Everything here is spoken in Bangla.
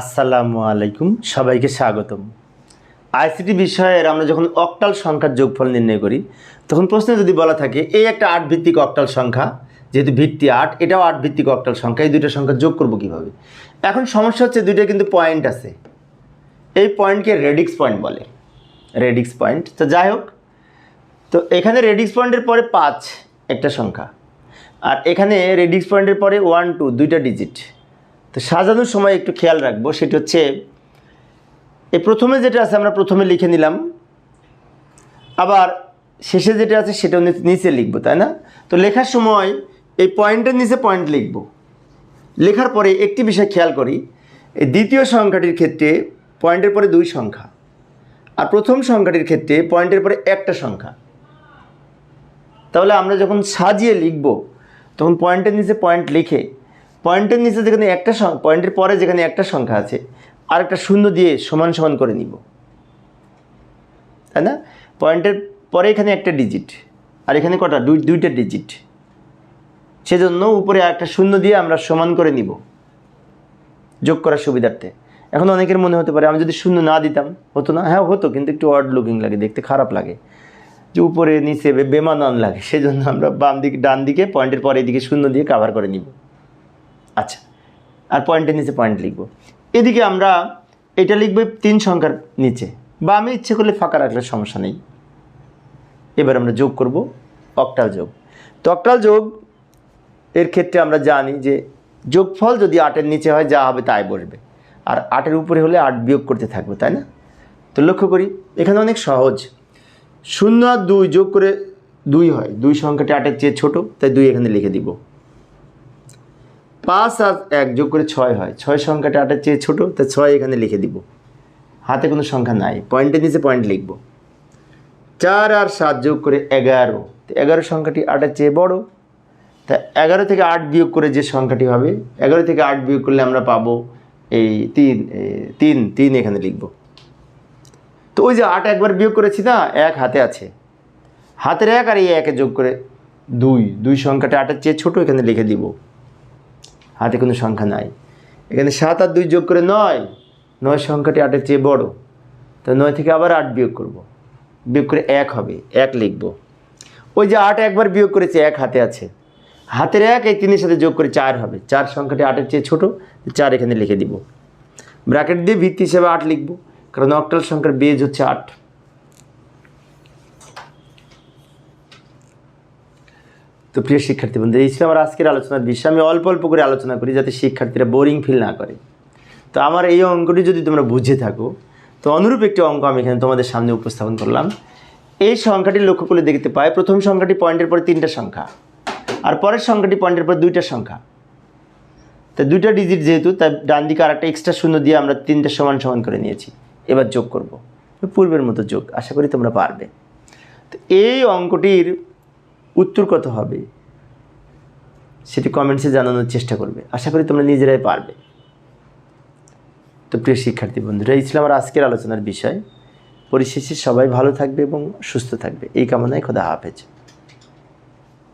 আসসালামু আলাইকুম, সবাইকে স্বাগতম। আইসিটি বিষয়ের আমরা যখন অক্টাল সংখ্যার যোগফল নির্ণয় করি, তখন প্রশ্নে যদি বলা থাকে, এই একটা আট ভিত্তিক অক্টাল সংখ্যা, যেহেতু ভিত্তি আট, এটাও আট ভিত্তিক অক্টাল সংখ্যা, এই দুইটা সংখ্যা যোগ করব কীভাবে? এখন সমস্যা হচ্ছে দুইটা কিন্তু পয়েন্ট আছে। এই পয়েন্টকে রেডিক্স পয়েন্ট বলে। রেডিক্স পয়েন্ট তো যাই হোক, তো এখানে রেডিক্স পয়েন্টের পরে পাঁচ একটা সংখ্যা, আর এখানে রেডিক্স পয়েন্টের পরে ওয়ান টু দুইটা ডিজিট তো সাজানোর সময় একটু খেয়াল রাখব, সেটা হচ্ছে এই প্রথমে যেটা আছে আমরা প্রথমে লিখে নিলাম, আবার শেষে যেটা আছে সেটাও নিচে লিখব, তাই না? তো লেখার সময় এই পয়েন্টের নিচে পয়েন্ট লিখব। লেখার পরে একটি বিষয় খেয়াল করি, এই দ্বিতীয় সংখ্যাটির ক্ষেত্রে পয়েন্টের পরে দুই সংখ্যা, আর প্রথম সংখ্যাটির ক্ষেত্রে পয়েন্টের পরে একটা সংখ্যা। তাহলে আমরা যখন সাজিয়ে লিখব, তখন পয়েন্টের নিচে পয়েন্ট লিখে পয়েন্টের নিচে যেখানে একটা পয়েন্টের পরে যেখানে একটা সংখ্যা আছে আর একটা শূন্য দিয়ে সমান সমান করে নিব। তাই না? পয়েন্টের পরে এখানে একটা ডিজিট আর এখানে কটা? দুই, দুইটা ডিজিট সেজন্য উপরে একটা শূন্য দিয়ে আমরা সমান করে নিব, যোগ করার সুবিধার্থে। এখন অনেকের মনে হতে পারে, আমি যদি শূন্য না দিতাম, হতো না? হ্যাঁ হতো, কিন্তু একটু অড লুকিং লাগে, দেখতে খারাপ লাগে। যে উপরে, নিচে বেমানান লাগে, সেজন্য আমরা বাম দিকে, ডান দিকে, পয়েন্টের পরে এদিকে শূন্য দিয়ে কাভার করে নিব। আচ্ছা আর পয়েন্টের নিচে পয়েন্ট লিখব। এদিকে আমরা এটা লিখব তিন সংখ্যার নিচে, বা আমি ইচ্ছে করলে ফাঁকা রাখলে সমস্যা নেই। এবার আমরা যোগ করব অক্টাল যোগ। তো অক্টাল যোগ, এর ক্ষেত্রে আমরা জানি যে যোগফল যদি আটের নিচে হয়, যা হবে তাই বসবে। আর আটের উপরে হলে আট বিয়োগ করতে থাকব, তাই না? তো লক্ষ্য করি, এখানে অনেক সহজ। শূন্য আর দুই যোগ করে দুই হয়। দুই সংখ্যাটি আটের চেয়ে ছোট, তাই দুই এখানে লিখে দিব। পাঁচ আর এক যোগ করে ছয় হয়। ছয় সংখ্যাটা আটের চেয়ে ছোটো, তা ছয় এখানে লিখে দিব। হাতে কোনো সংখ্যা নাই। পয়েন্টের নিচে পয়েন্ট লিখব। চার আর সাত যোগ করে এগারো। এগারো সংখ্যাটি আটের চেয়ে বড়। তা এগারো থেকে আট বিয়োগ করে যে সংখ্যাটি হবে, এগারো থেকে আট বিয়োগ করলে আমরা পাবো এই তিন তিন তিন এখানে লিখব। তো ওই যে আট একবার বিয়োগ করেছি না, এক হাতে আছে। হাতের এক আর এই একে যোগ করে দুই। দুই সংখ্যাটা আটের চেয়ে ছোট এখানে লিখে দিব। হাতে কোনো সংখ্যা নাই। এখানে সাত আর দুই যোগ করে নয় নয় সংখ্যাটি আটের চেয়ে বড়। তো নয় থেকে আবার আট বিয়োগ করব। বিয়োগ করে এক হবে, এক লিখব। ওই যে আট একবার বিয়োগ করেছে, এক হাতে আছে। হাতের এক, এই তিনের সাথে যোগ করে চার হবে। চার সংখ্যাটি আটের চেয়ে ছোট চার এখানে লিখে দিব। ব্র্যাকেট দিয়ে ভিত্তি হিসেবে আট লিখব, কারণ অক্টাল সংখ্যার বেজ হচ্ছে আট। তো প্রিয় শিক্ষার্থী বন্ধু, এই ছিল আমার আজকের আলোচনার বিষয়। আমি অল্প অল্প করে আলোচনা করি যাতে শিক্ষার্থীরা বোরিং ফিল না করে। তো আমার এই অঙ্কটি যদি তোমরা বুঝে থাকো, তো অনুরূপ একটি অঙ্ক আমি এখানে তোমাদের সামনে উপস্থাপন করলাম। এই সংখ্যাটি লক্ষ্য করে দেখতে পাই, প্রথম সংখ্যাটি পয়েন্টের পরে তিনটা সংখ্যা, আর পরের সংখ্যাটি পয়েন্টের পর দুইটা সংখ্যা। তো দুইটা ডিজিট যেহেতু, তাই ডান দিকে আর একটা এক্সট্রা শূন্য দিয়ে আমরা তিনটা সমান সমান করে নিয়েছি। এবার যোগ করব। পূর্বের মতো যোগ, আশা করি তোমরা পারবে। তো এই অঙ্কটির উত্তর কত হবে? সেটি কমেন্টসে জানানোর চেষ্টা করবে। আশা করি তোমরা নিজেরাই পারবে। তো প্রিয় শিক্ষার্থী বন্ধুরা, এই ছিল আমার আজকের আলোচনার বিষয়। পরিশেষে সবাই ভালো থাকবে এবং সুস্থ থাকবে। এই কামনায় খোদা হাফেজ।